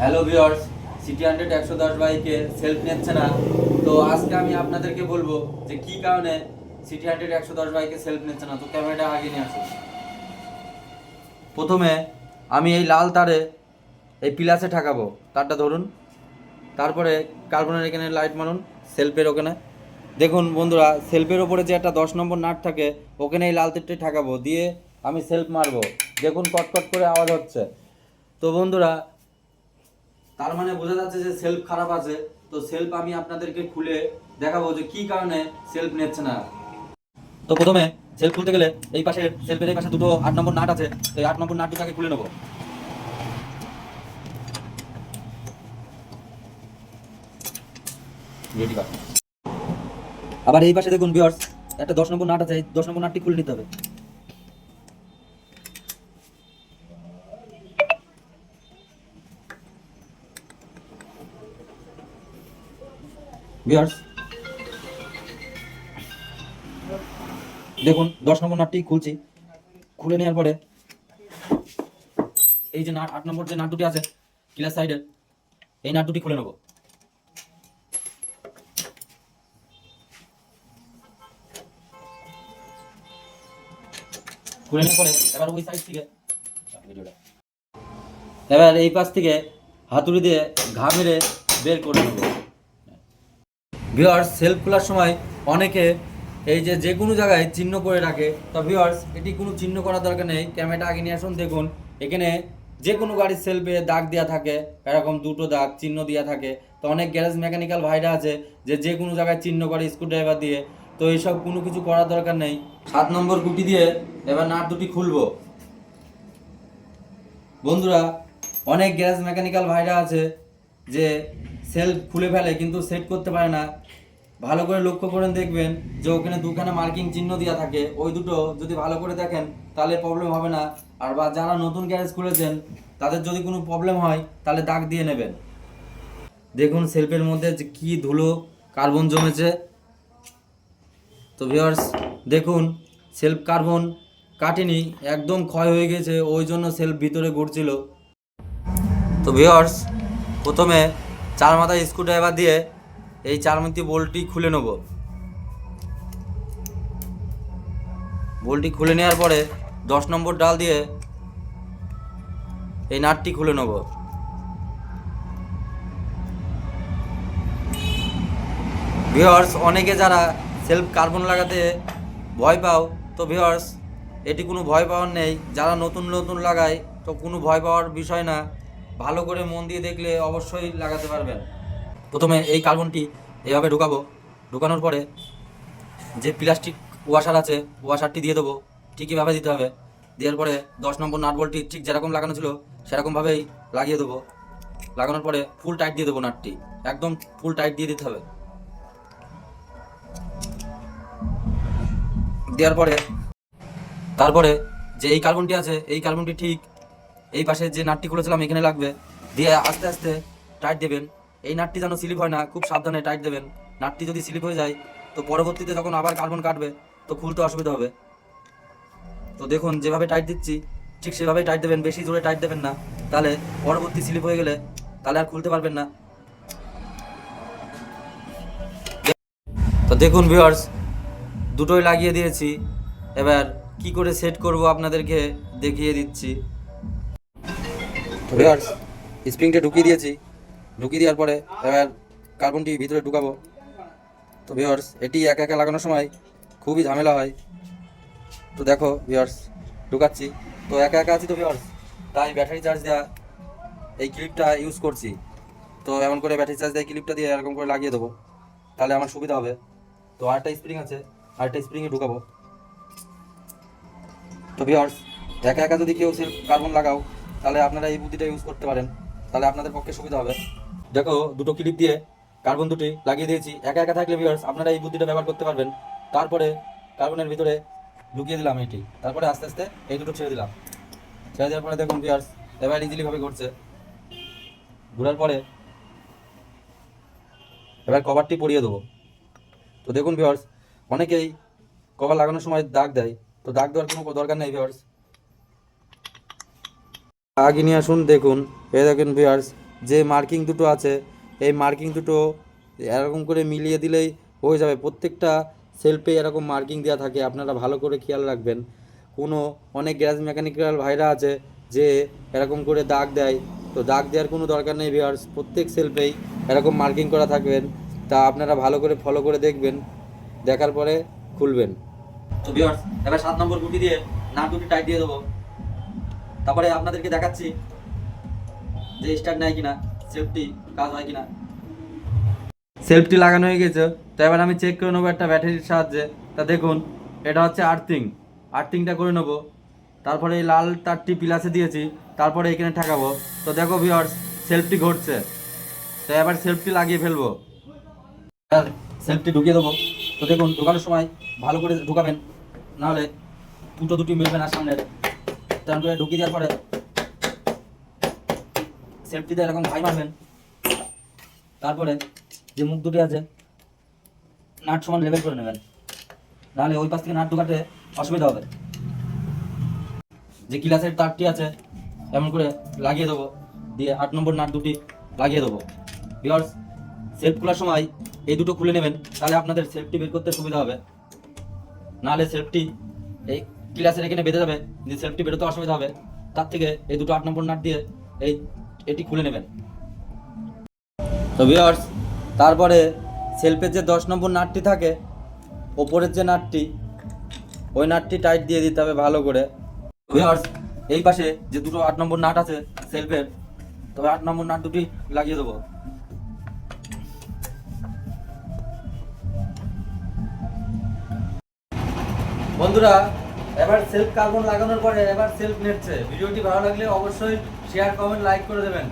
Hello viewers CT hundred একশো দশ বাইকে সেলফ নিচ্ছে না। তো আজকে আমি আপনাদেরকে বলব যে কি কারণে সিটি হান্ড্রেড একশো দশ বাইকে সেলফ নিচ্ছে না? তো ক্যামেরাটা আগে নিয়ে আসুন। প্রথমে আমি এই লাল তারে এই পিলাসে ঠাকাবো। তারটা ধরুন। তারপরে কার্বনের এখানে লাইট মারুন সেলফের ওখানে। দেখুন বন্ধুরা সেলফের ওপরে যে একটা দশ নম্বর নাট থাকে, ওখানে এই লাল তিরটি ঠাকাবো। দিয়ে আমি সেলফ মারবো। দেখুন কটকট করে আওয়াজ হচ্ছে। তো বন্ধুরা তার মানে বোঝা যাচ্ছে যে সেলফ খারাপ আছে। তো সেলফ আমি আপনাদেরকে খুলে দেখাবো যে কি কারণে সেলফ নিচ্ছে না। তো প্রথমে সেলফ খুলতে গেলে এই পাশে সেলফের এই পাশে দুটো আট নম্বর নাট আছে। তো এই আট নম্বর নাট দুটাকে খুলে নেব? আবার এই পাশে দেখুন বিয়ার্স একটা দশ নম্বর নাট আছে, এই দশ নম্বর নাটটি খুলে নিতে হবে। দেখুন, দশ নম্বর নাটটি খুলছি। খুলে নেওয়ার পরে, এই যে নাট আট নম্বর যে নাট দুটি আছে কিলার সাইডের এই নাট দুটি খুলে নেব। খুলে নেওয়ার পরে, এবার ওই সাইড থেকে এবার এই পাশ থেকে হাতুড়ি দিয়ে ঘা মেরে বের করে নেব। ভিওয়ার্স সেলফ খোলার সময় অনেকে এই যে যে কোনো জায়গায় চিহ্ন করে রাখে। তো ভিওয়ার্স এটি কোনো চিহ্ন করার দরকার নেই। ক্যামেরাটা আগে নিয়ে আসুন, দেখুন। এখানে যে কোনো গাড়ির সেলফে দাগ দেওয়া থাকে, এরকম দুটো দাগ, চিহ্ন দেওয়া থাকে। তো অনেক গ্যারেজ মেকানিক্যাল ভাইরা আছে যে যে কোনো জায়গায় চিহ্ন করে স্ক্রুড্রাইভার দিয়ে। তো এইসব কোনো কিছু করার দরকার নেই। সাত নম্বর গুটি দিয়ে এবার নাট দুটি খুলব। বন্ধুরা, অনেক গ্যারেজ মেকানিক্যাল ভাইরা আছে যে সেলফ খুলে ফেলে, কিন্তু সেট করতে পারে না। ভালো করে লক্ষ্য করেন দেখবেন যে ওখানে দুখানা মার্কিং চিহ্ন দেওয়া থাকে। ওই দুটো যদি ভালো করে দেখেন, তাহলে প্রবলেম হবে না। আর বা যারা নতুন গ্যারেজ খুলেছেন, তাদের যদি কোনো প্রবলেম হয়, তাহলে দাগ দিয়ে নেবেন। দেখুন সেলফের মধ্যে যে কি ধুলো কার্বন জমেছে। তো ভিওর্স দেখুন সেলফ কার্বন কাটেনি, একদম ক্ষয় হয়ে গেছে, ওই জন্য সেলফ ভিতরে ঘুরছিল। তো ভিওর্স প্রথমে চার মাথায় স্ক্রুড্রাইভার দিয়ে এই চারমতি বোল্টটি খুলে নেব। বোল্টটি খুলে নেওয়ার পরে দশ নম্বর ডাল দিয়ে এই নাটটি খুলে নেব। ভিওর্স অনেকে যারা সেলফ কার্বন লাগাতে ভয় পাও, তো ভিওর্স এটি কোনো ভয় পাওয়ার নেই। যারা নতুন নতুন লাগায়, তো কোনো ভয় পাওয়ার বিষয় না। ভালো করে মন দিয়ে দেখলে অবশ্যই লাগাতে পারবেন। প্রথমে এই কার্বনটি এভাবে ঢুকাবো। ঢুকানোর পরে যে প্লাস্টিক ওয়াশার আছে ওয়াশারটি দিয়ে দেবো। ঠিকইভাবে দিতে হবে। দেওয়ার পরে দশ নম্বর নাট বল্টটি ঠিক যেরকম লাগানো ছিল, সেরকমভাবেই লাগিয়ে দেবো। লাগানোর পরে ফুল টাইট দিয়ে দেবো নাটটি একদম ফুল টাইট দিয়ে দিতে হবে। দেওয়ার পরে, তারপরে যে এই কার্বনটি আছে, এই কার্বনটি ঠিক এই পাশে যে নাটটি খুলেছিলাম এখানে লাগবে। দিয়ে আস্তে আস্তে টাইট দেবেন। এই নাটটি যেন স্লিপ হয় না, খুব সাবধানে টাইট দেবেন। নাটটি যদি স্লিপ হয়ে যায়, তো পরবর্তীতে যখন আবার কার্বন কাটবে, তো খুলতে অসুবিধা হবে। তো দেখুন, যেভাবে টাইট দিচ্ছি, ঠিক সেভাবে টাইট দেবেন, বেশি জোরে টাইট দেবেন না। তাহলে পরবর্তী স্লিপ হয়ে গেলে তাহলে আর খুলতে পারবেন না। তো দেখুন ভিউয়ার্স দুটোই লাগিয়ে দিয়েছি। এবার কি করে সেট করব আপনাদেরকে দেখিয়ে দিচ্ছি। ভিউয়ার্স, স্প্রিংটা ঢুকিয়ে দিয়েছি। ঢুকিয়ে দেওয়ার পরে এবার কার্বনটি ভিতরে ঢুকাবো। তো ভিউয়ার্স, এটি একা একা লাগানোর সময় খুবই ঝামেলা হয়। তো দেখো ভিউয়ার্স, ঢুকাচ্ছি। তো একা একা আছি তো ভিউয়ার্স, তাই ব্যাটারি চার্জ দেওয়া এই ক্লিপটা ইউজ করছি। তো এমন করে ব্যাটারি চার্জ দেওয়া ক্লিপটা দিয়ে এরকম করে লাগিয়ে দেবো। তাহলে আমার সুবিধা হবে। তো আরেকটা স্প্রিং আছে, আরেকটা স্প্রিংয়ে ঢুকাবো। তো ভিউয়ার্স, একা একা যদি কেউ সেলফ কার্বন লাগাও তাহলে আপনারা এই বুদ্ধিটা ইউজ করতে পারেন। তাহলে আপনাদের পক্ষে সুবিধা হবে। দেখো, দুটো ক্লিপ দিয়ে কার্বন দুটি লাগিয়ে দিয়েছি। একা একা থাকলে ভিউয়ার্স আপনারা এই বুদ্ধিটা ব্যবহার করতে পারবেন। তারপরে কার্বনের ভিতরে ঢুকিয়ে দিলাম এটি। তারপরে আস্তে আস্তে এই দুটো ছেড়ে দিলাম। ছেড়ে দেওয়ার পরে দেখুন ভিউয়ার্স এবার ইজিলিভাবে ঘুরছে। ঘোরার পরে এবার কভারটি পরিয়ে দেবো। তো দেখুন ভিউয়ার্স অনেকেই কভার লাগানোর সময় দাগ দেয়। তো দাগ দেওয়ার কোনো দরকার নেই ভিউয়ার্স আগে নিয়ে আসুন, দেখুন। এ দেখেন ভিউয়ার্স যে মার্কিং দুটো আছে, এই মার্কিং দুটো এরকম করে মিলিয়ে দিলেই হয়ে যাবে। প্রত্যেকটা সেলফে এরকম মার্কিং দেওয়া থাকে, আপনারা ভালো করে খেয়াল রাখবেন। কোনো অনেক গ্যাস মেকানিক্যাল ভাইরা আছে, যে এরকম করে দাগ দেয়। তো দাগ দেওয়ার কোনো দরকার নেই ভিউয়ার্স প্রত্যেক সেলফেই এরকম মার্কিং করা থাকবেন। তা আপনারা ভালো করে ফলো করে দেখবেন, দেখার পরে খুলবেন। তো ভিউয়ার্স এবার সাত নম্বর গুটি দিয়ে নাট দুটি টাইট দিয়ে দেবো। তারপরে আপনাদেরকে দেখাচ্ছি যে স্টার্ট নেয় কিনা সেফটি কাজ হয় কিনা। সেলফটি লাগানো হয়ে গেছে। তো এবার আমি চেক করে নেব একটা ব্যাটারির সাহায্যে। তা দেখুন, এটা হচ্ছে আর্থিং আর্থিংটা করে নেব। তারপরে এই লাল তারটি পিলাসে দিয়েছি। তারপরে এখানে ঠেকাবো। তো দেখো ভিওর্স সেলফটি ঘটছে। তো এবার সেলফটি লাগিয়ে ফেলব। এবার সেলফটি ঢুকিয়ে দেবো। তো দেখুন, ঢোকানোর সময় ভালো করে ঢুকাবেন। নাহলে দুটো দুটি মিলবে না সামনের। তেমন করে ঢুকিয়ে দেওয়ার পরে সেলফটিতে এরকম ভাই মারবেন। তারপরে যে মুখ দুটি আছে, নাট সমান করে নেবেন। নাহলে ওই পাশ থেকে নাট অসুবিধা হবে। যে কিলাসের তারটি আছে, এমন করে লাগিয়ে দেবো। দিয়ে আট নম্বর নাট দুটি লাগিয়ে দেবো। বিকজ সেলফ খোলার সময় এই দুটো খুলে নেবেন, তাহলে আপনাদের সেলফটি বের করতে সুবিধা হবে। নাহলে সেলফটি এই ক্লাসের এখানে বেঁধে যাবে, যে সেলফটি বেরোতে অসুবিধা হবে, তার থেকে এই দুটো আট নম্বর নাট দিয়ে এই এটি খুলে নেবেন। তো ভিওর্স তারপরে সেলফের যে দশ নম্বর নাটটি থাকে, ওপরের যে নাটটি, ওই নাটটি টাইট দিয়ে দিতে হবে ভালো করে। ভিওর্স এই পাশে যে দুটো আট নম্বর নাট আছে সেলফের তবে আট নম্বর নাট দুটি লাগিয়ে দেবো। বন্ধুরা এবার সেলফ কার্বন লাগানোর পরে এবার সেলফ নেটছে ভিডিওটি ভালো লাগলে অবশ্যই শেয়ার কমেন্ট লাইক করে দেবেন।